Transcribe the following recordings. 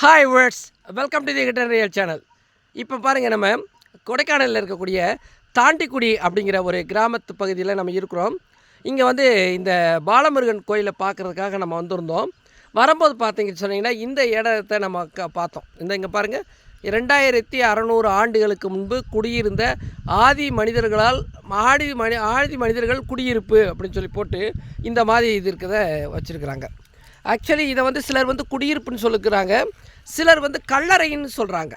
Hi words welcome to the real channel இப்போ பாருங்கள் நம்ம கொடைக்கானலில் இருக்கக்கூடிய தாண்டிக்குடி அப்படிங்கிற ஒரு கிராமத்து பகுதியில் நம்ம இருக்கிறோம். இங்கே வந்து இந்த பாலமுருகன் கோயிலை பார்க்குறதுக்காக நம்ம வந்திருந்தோம். வரும்போது பார்த்தீங்கன்னு சொன்னீங்கன்னா இந்த இடத்த நம்ம க பார்த்தோம். இந்த இங்கே பாருங்கள் இரண்டாயிரத்தி அறநூறு ஆண்டுகளுக்கு முன்பு குடியிருந்த ஆதி மனிதர்களால் ஆதி மனி ஆதி மனிதர்கள் குடியிருப்பு அப்படின்னு சொல்லி போட்டு இந்த மாதிரி இது இருக்கிறத வச்சுருக்குறாங்க. ஆக்சுவலி இதை வந்து சிலர் வந்து குடியிருப்புன்னு சொல்லுக்கிறாங்க சிலர் வந்து கல்லறைன்னு சொல்கிறாங்க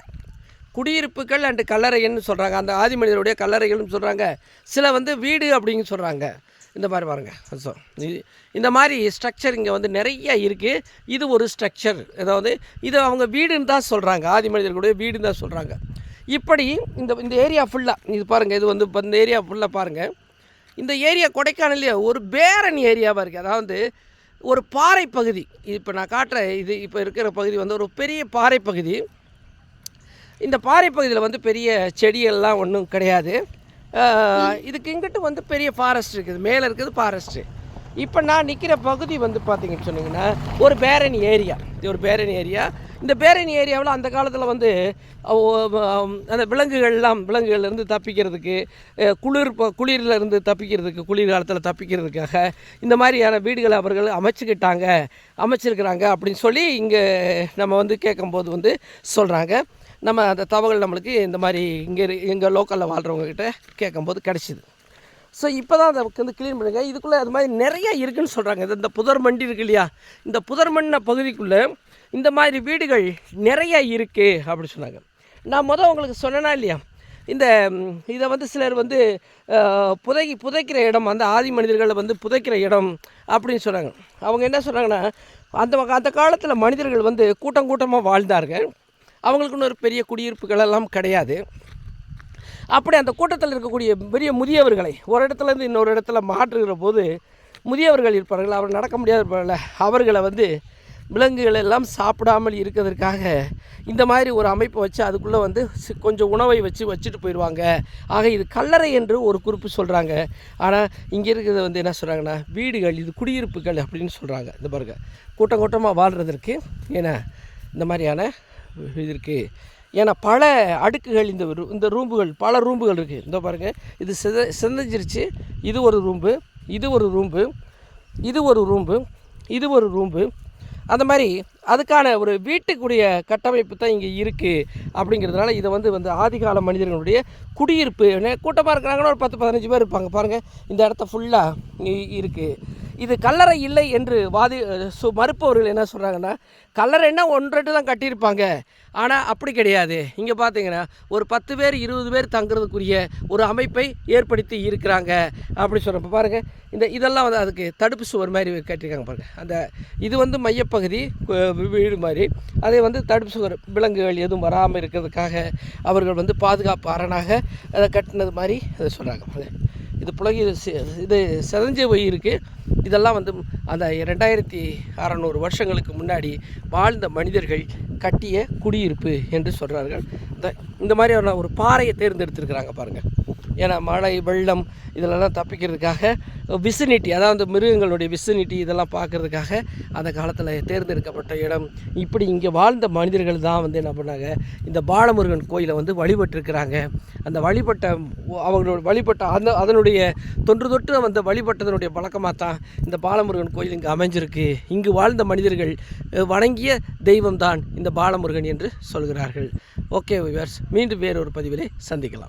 குடியிருப்புகள் அண்டு கல்லறைன்னு சொல்கிறாங்க அந்த ஆதி மனிதருடைய கல்லறைகள்னு சொல்கிறாங்க சில வந்து வீடு அப்படின்னு சொல்கிறாங்க இந்த மாதிரி பாருங்கள் ஸோ இந்த மாதிரி ஸ்ட்ரக்சர் இங்கே வந்து நிறைய இருக்குது இது ஒரு ஸ்ட்ரக்சர் அதாவது இது அவங்க வீடுன்னு தான் சொல்கிறாங்க ஆதி மனிதர்களுடைய வீடுன்னு தான் சொல்கிறாங்க இப்படி இந்த இந்த ஏரியா ஃபுல்லாக இது பாருங்கள் இது வந்து இப்போ இந்த ஏரியா ஃபுல்லாக பாருங்கள் இந்த ஏரியா கொடைக்கானல்லையே ஒரு பேரன் ஏரியாவாக இருக்குது அதாவது ஒரு பாறை பகுதி. இப்போ நான் காட்டுற இது இப்போ இருக்கிற பகுதி வந்து ஒரு பெரிய பாறை பகுதி. இந்த பாறை பகுதியில் வந்து பெரிய செடியெல்லாம் ஒன்றும் கிடையாது. இதுக்கு இங்கிட்டு வந்து பெரிய ஃபாரஸ்ட் இருக்குது. மேலே இருக்குது ஃபாரஸ்ட்டு இப்போ நான் நிற்கிற பகுதி வந்து பார்த்திங்கன்னு சொன்னிங்கன்னா ஒரு பேரணி ஏரியா இது ஒரு பேரணி ஏரியா இந்த பேரணி ஏரியாவில் அந்த காலத்தில் வந்து அந்த விலங்குகள்லாம் விலங்குகள்லேருந்து தப்பிக்கிறதுக்கு குளிர் குளிரில் தப்பிக்கிறதுக்கு குளிர் காலத்தில் தப்பிக்கிறதுக்காக இந்த மாதிரியான வீடுகளை அவர்கள் அமைச்சுக்கிட்டாங்க அமைச்சிருக்கிறாங்க அப்படின்னு சொல்லி இங்கே நம்ம வந்து கேட்கும்போது வந்து சொல்கிறாங்க நம்ம அந்த தகவல் நம்மளுக்கு இந்த மாதிரி இங்கே எங்கள் லோக்கலில் வாழ்கிறவங்கக்கிட்ட கேட்கும்போது கிடச்சிது. ஸோ இப்போ தான் அதை வந்து க்ளீன் பண்ணுங்கள் இதுக்குள்ளே அது மாதிரி நிறைய இருக்குதுன்னு சொல்கிறாங்க இந்த புதர் மண்டி இருக்கு இல்லையா? இந்த புதர் மண்ண பகுதிக்குள்ளே இந்த மாதிரி வீடுகள் நிறைய இருக்குது அப்படின்னு சொன்னாங்க. நான் மொதல் உங்களுக்கு சொன்னேன்னா இல்லையா? இந்த இதை வந்து சிலர் வந்து புதைக்கி புதைக்கிற இடம் அந்த ஆதி மனிதர்களை வந்து புதைக்கிற இடம் அப்படின்னு சொன்னாங்க. அவங்க என்ன சொல்கிறாங்கன்னா அந்த அந்த காலத்தில் மனிதர்கள் வந்து கூட்டம் கூட்டமாக வாழ்ந்தார்கள். அவங்களுக்குன்னு ஒரு பெரிய குடியிருப்புகள் எல்லாம் கிடையாது. அப்படி அந்த கூட்டத்தில் இருக்கக்கூடிய பெரிய முதியவர்களை ஒரு இடத்துலேருந்து இன்னொரு இடத்துல மாற்றுகிற போது முதியவர்கள் இருப்பார்கள் அவர் நடக்க முடியாத இருப்பார்கள் அவர்களை வந்து விலங்குகள் எல்லாம் சாப்பிடாமல் இருக்கிறதுக்காக இந்த மாதிரி ஒரு அமைப்பை வச்சு அதுக்குள்ளே வந்து கொஞ்சம் உணவை வச்சு வச்சுட்டு போயிடுவாங்க. ஆக இது கல்லறை என்று ஒரு குறிப்பு சொல்கிறாங்க ஆனால் இங்கே இருக்கிறது வந்து என்ன சொல்கிறாங்கன்னா வீடுகள் இது குடியிருப்புகள் அப்படின்னு சொல்கிறாங்க இந்த பாருங்க. கூட்டம் கூட்டமாக வாழ்கிறதுக்கு ஏன்னா இந்த மாதிரியான இது இருக்குது ஏன்னா பல அடுக்குகள் இந்த இந்த ரூம்புகள் பல ரூம்புகள் இருக்குது இந்த பாருங்கள் இது சித சிதஞ்சிருச்சு. இது ஒரு ரூம்பு இது ஒரு ரூம்பு இது ஒரு ரூம்பு இது ஒரு ரூம்பு அந்த மாதிரி அதுக்கான ஒரு வீட்டுக்குரிய கட்டமைப்பு தான் இங்கே இருக்குது அப்படிங்கிறதுனால இதை வந்து வந்து ஆதிகால மனிதர்களுடைய குடியிருப்பு கூட்டமாக இருக்கிறாங்கன்னா ஒரு பத்து பதினஞ்சு பேர் இருப்பாங்க. பாருங்கள் இந்த இடத்த ஃபுல்லாக இருக்குது இது கல்லறை இல்லை என்று வாதி சு மறுப்பவர்கள் என்ன சொல்கிறாங்கன்னா கல்லறைன்னா ஒன்றெட்டு தான் கட்டியிருப்பாங்க. ஆனால் அப்படி கிடையாது. இங்கே பார்த்தீங்கன்னா ஒரு பத்து பேர் இருபது பேர் தங்குறதுக்குரிய ஒரு அமைப்பை ஏற்படுத்தி இருக்கிறாங்க. அப்படி சொல்கிறப்ப பாருங்கள் இந்த இதெல்லாம் வந்து அதுக்கு தடுப்பு சுவர் மாதிரி கட்டியிருக்காங்க பாருங்கள் அந்த இது வந்து மையப்பகுதி வீடு மாதிரி. அதே வந்து தடுப்பு சுவர் விலங்குகள் எதுவும் வராமல் இருக்கிறதுக்காக அவர்கள் வந்து பாதுகாப்பு அரணாக அதை கட்டினது மாதிரி அதை சொல்கிறாங்க இது புலகி இது செதஞ்ச போய் இருக்குது இதெல்லாம் வந்து அந்த ரெண்டாயிரத்தி அறநூறு வருஷங்களுக்கு முன்னாடி வாழ்ந்த மனிதர்கள் கட்டிய குடியிருப்பு என்று சொல்கிறார்கள் இந்த இந்த மாதிரியான ஒரு பாறையை தேர்ந்தெடுத்திருக்கிறாங்க பாருங்கள் ஏன்னா மழை வெள்ளம் இதிலெல்லாம் தப்பிக்கிறதுக்காக விசினிட்டி அதாவது மிருகங்களுடைய விசினிட்டி இதெல்லாம் பார்க்குறதுக்காக அந்த காலத்தில் தேர்ந்தெடுக்கப்பட்ட இடம். இப்படி இங்கே வாழ்ந்த மனிதர்கள் தான் வந்து என்ன பண்ணாங்க? இந்த பாலமுருகன் கோயிலை வந்து வழிபட்டிருக்கிறாங்க. அந்த வழிபட்ட அவங்களோட வழிபட்ட அந்த அதனுடைய தொன்று தொட்டு அந்த வழிபட்டதனுடைய பழக்கமாக தான் இந்த பாலமுருகன் கோயில் இங்கே அமைஞ்சிருக்கு. இங்கு வாழ்ந்த மனிதர்கள் வணங்கிய தெய்வம்தான் இந்த பாலமுருகன் என்று சொல்கிறார்கள். ஓகே விவர்ஸ் மீண்டும் வேறொரு பதிவிலே சந்திக்கலாம்.